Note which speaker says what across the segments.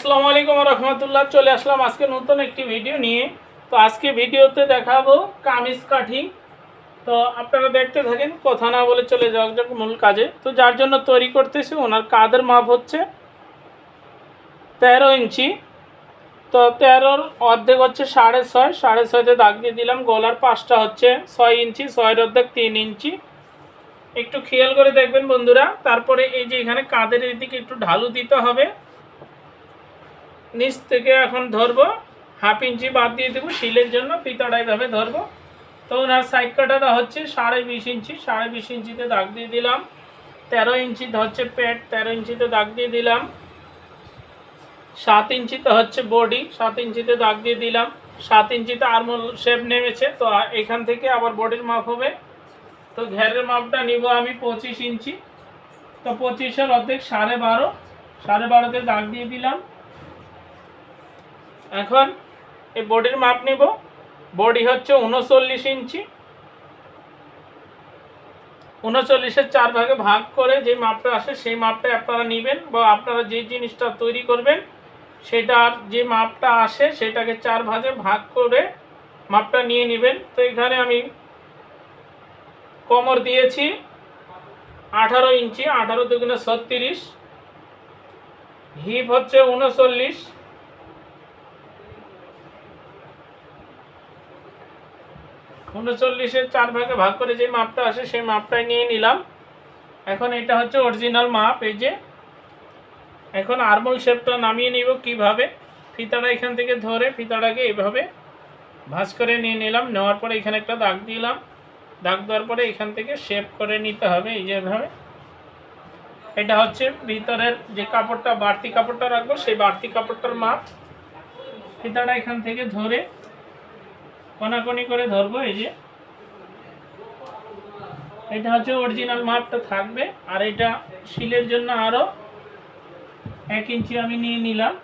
Speaker 1: আসসালামু আলাইকুম রহমতুল্লাহ, চলে আসলাম আজকে নতুন একটি ভিডিও নিয়ে। তো আজকে ভিডিওতে দেখাবো কামিজ কাঠি। তো আপনারা দেখতে থাকেন, কথা না বলে চলে যাওয়া যাক মূল কাজে। তো যার জন্য তৈরি করতেছি, ওনার কাদের মাপ হচ্ছে? তেরো ইঞ্চি। তো তেরোর অর্ধেক হচ্ছে সাড়ে ছয়, সাড়ে ছয়তে দাগ দিয়ে দিলাম, গলার পাঁচটা হচ্ছে ছয় ইঞ্চি, ছয়ের অর্ধেক তিন ইঞ্চি। একটু খেয়াল করে দেখবেন বন্ধুরা, তারপরে এই যে এখানে কাদের এদিকে একটু ঢালু দিতে হবে। নিচ থেকে এখন ধরবো, হাফ ইঞ্চি বাদ দিয়ে দেবো, শিলের জন্য ফিতাটা এভাবে ধরবো। তো ওনার সাইড কাটাটা হচ্ছে সাড়ে বিশ ইঞ্চি, সাড়ে বিশ ইঞ্চিতে দাগ দিয়ে দিলাম। তেরো ইঞ্চিতে হচ্ছে পেট তেরো ইঞ্চিতে দাগ দিয়ে দিলাম। সাত ইঞ্চিতে হচ্ছে বডি সাত ইঞ্চিতে দাগ দিয়ে দিলাম। সাত ইঞ্চিতে আরমোল শেপ নেমেছে, তো এখান থেকে আবার বডির মাপ হবে। তো ঘেরের মাপটা নিব আমি পঁচিশ ইঞ্চি। তো পঁচিশের অর্ধেক সাড়ে বারো, সাড়ে বারোতে দাগ দিয়ে দিলাম। এখন এই বডির মাপ নিব। বডি হচ্ছে উনচল্লিশ ইঞ্চি। উনচল্লিশের চার ভাগে ভাগ করে যে মাপটা আসে, সেই মাপটা আপনারা নেবেন বা আপনারা যে জিনিসটা তৈরি করবেন সেটার যে মাপটা আসে, সেটাকে চার ভাগে ভাগ করে মাপটা নিয়ে নেবেন। তো এখানে আমি কোমর দিয়েছি আঠারো ইঞ্চি, আঠারো দুগুণে ছত্রিশ। হিপ হচ্ছে উনচল্লিশ। উনচল্লিশের চার ভাগে ভাগ করে যে মাপটা আসে সেই মাপটাই নিয়ে নিলাম। এখন এটা হচ্ছে অরিজিনাল মাপ, এই যে। এখন আরমোল শেপটা নামিয়ে নিব কীভাবে? ফিতাটা এখান থেকে ধরে ফিতাটাকে এইভাবে ভাঁজ করে নিয়ে নিলাম। নেওয়ার পরে এখানে একটা দাগ দিলাম। দাগ দেওয়ার পরে এখান থেকে শেপ করে নিতে হবে, এই যেভাবে এটা হচ্ছে ভিতরের যে কাপড়টা, বাড়তি কাপড়টা রাখব, সেই বাড়তি কাপড়টার মাপ। ফিতাটা এখান থেকে ধরে কোনাকুনি করে ধরবো, এই যে। এটা হচ্ছে অরিজিনাল মাপটা থাকবে, আর এটা শিলের জন্য আরও এক ইঞ্চি আমি নিয়ে নিলাম।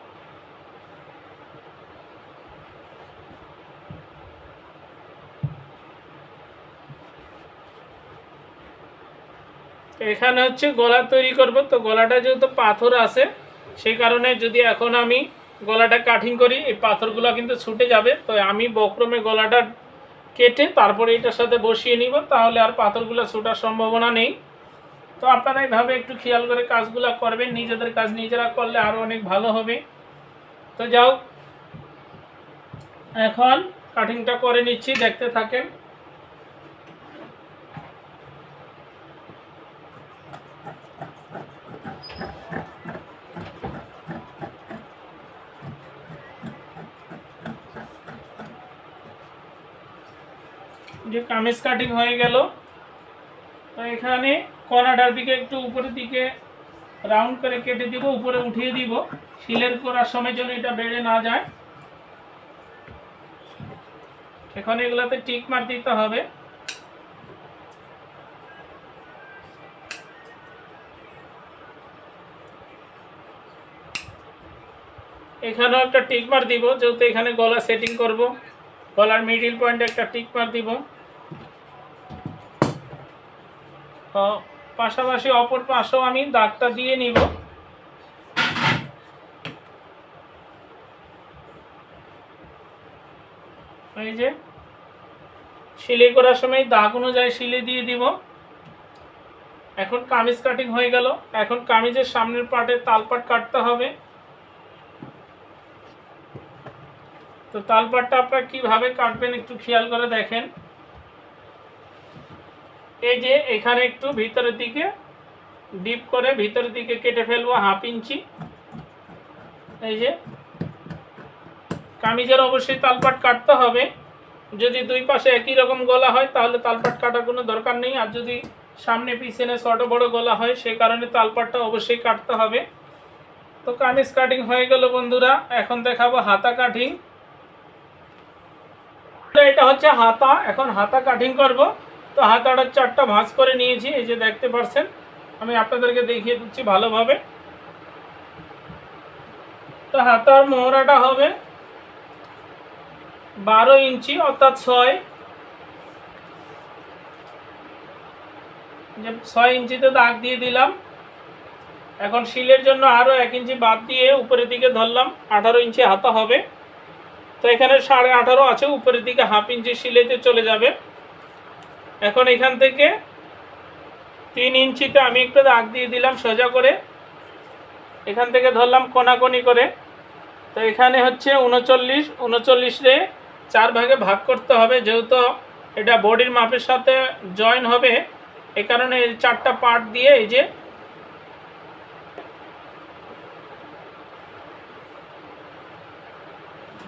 Speaker 1: এখানে হচ্ছে গলা তৈরি করব, তো গলাটা যেহেতু পাথর আছে সেই কারণে যদি এখন আমি গলাটা কাটিং করি, এই পাথরগুলো কিন্তু ছুটে যাবে। তো আমি বক্রমে গলাটা কেটে তারপরে এটার সাথে বসিয়ে নিব, তাহলে আর পাথরগুলো ছুটার সম্ভাবনা নেই। তো আপনারা এইভাবে একটু খেয়াল করে কাজগুলো করবেন, নিজেদের কাজ নিজেরা করলে আরও অনেক ভালো হবে। তো যাও এখন কাটিংটা করে নিচ্ছি, দেখতে থাকেন। যে কামিজ কাটিং হয়ে গেল, তো এখানে কর্নারটার দিকে একটু উপরের দিকে রাউন্ড করে কেটে দিব, উপরে উঠিয়ে দিব। সিলের করার সময় যেন এটা বেড়ে না যায়। এখন এগুলাতে টিক মার দিতে হবে। এখানেও একটা টিক মার দিব, যেহেতু এখানে গলা সেটিং করব, গলার মিডিল পয়েন্টে একটা টিক মার দিব। পাশাপাশি অপর পাশেও আমি দাগটা দিয়ে নিব। এই যে, সিলাই করার সময় দাগ অনুযায়ী সিলে দিয়ে দিব। এখন কামিজ কাটিং হয়ে গেল। এখন কামিজের সামনের পার্টে তালপাট কাটতে হবে। তো তালপাটটা আপনারা কীভাবে কাটবেন একটু খেয়াল করে দেখেন। এই যে এখানে একটু ভিতরের দিকে, ডিপ করে ভিতরের দিকে কেটে ফেলব হাফ ইঞ্চি। এই যে, কামিজের অবশ্যই তালপাট কাটতে হবে। যদি দুই পাশে একই রকম গলা হয়, তাহলে তালপাট কাটার কোনো দরকার নেই। আর যদি সামনে পিছনে ছোট বড় গলা হয়, সে কারণে তালপাটটা অবশ্যই কাটতে হবে। তো কামিজ কাটিং হয়ে গেল বন্ধুরা, এখন দেখাবো হাতা কাটিং। এটা হচ্ছে হাতা, এখন হাতা কাটিং করব। তো হাতাটা চারটা ভাঁজ করে নিয়েছি, এই যে দেখতে পাচ্ছেন আমি আপনাদেরকে দেখিয়ে দিচ্ছি ভালোভাবে। তো হাতার মোহরাটা হবে বারো ইঞ্চি, অর্থাৎ ছয়। যে ছয় ইঞ্চিতে দাগ দিয়ে দিলাম। এখন শিলের জন্য আরও এক ইঞ্চি বাদ দিয়ে উপরের দিকে ধরলাম, আঠারো ইঞ্চি হাতা হবে। তো এখানে সাড়ে আঠারো আছে, উপরের দিকে হাফ ইঞ্চি শিলেতে চলে যাবে। এখন এখান থেকে তিন ইঞ্চিতে আমি একটু দাগ দিয়ে দিলাম সোজা করে। এখান থেকে ধরলাম কোনাকোনি করে। তো এখানে হচ্ছে উনচল্লিশ, উনচল্লিশে চার ভাগে ভাগ করতে হবে। যেহেতু এটা বডির মাপের সাথে জয়েন হবে, এ কারণে এই চারটা পার্ট দিয়ে এই যে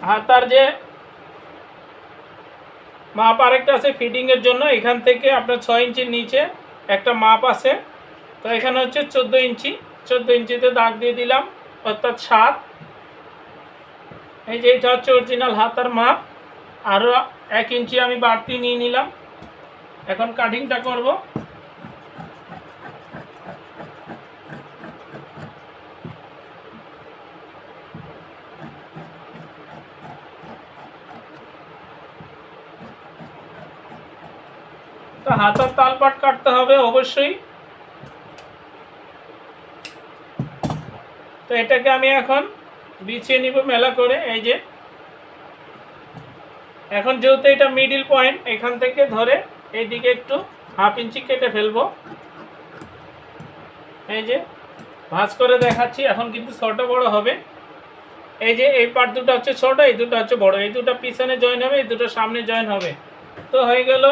Speaker 1: হাতার যে মাপ আরেকটা আছে ফিটিংয়ের জন্য। এখান থেকে আপনার ছয় ইঞ্চির নিচে একটা মাপ আছে। তো এখানে হচ্ছে চোদ্দ ইঞ্চি। চোদ্দ ইঞ্চিতে দাগ দিয়ে দিলাম, অর্থাৎ সাত। এই যে এটা হচ্ছে অরিজিনাল হাতার মাপ। আরও এক ইঞ্চি আমি বাড়তি নিয়ে নিলাম। এখন কাটিংটা করব। তো হাতার তালপাট কাটতে হবে অবশ্যই। তো এটাকে আমি এখন বিছিয়ে নিব মেলা করে, এই যে। এখন যেহেতু এটা মিডিল পয়েন্ট এখান থেকে ধরে এইদিকে একটু হাফ ইঞ্চি কেটে ফেলব। এই যে, ভাঁজ করে দেখাচ্ছি, এখন কিন্তু ছোট বড় হবে। এই যে, এই পার্ট দুটো হচ্ছে ছোট, এই দুটো হচ্ছে বড়, এই দুটো পিছনে জয়েন হবে, এই দুটো সামনে জয়েন হবে। তো হয়ে গেল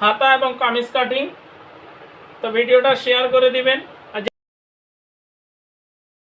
Speaker 1: হাতা এবং কামিজ কাটিং তো ভিডিওটা শেয়ার করে দিবেন।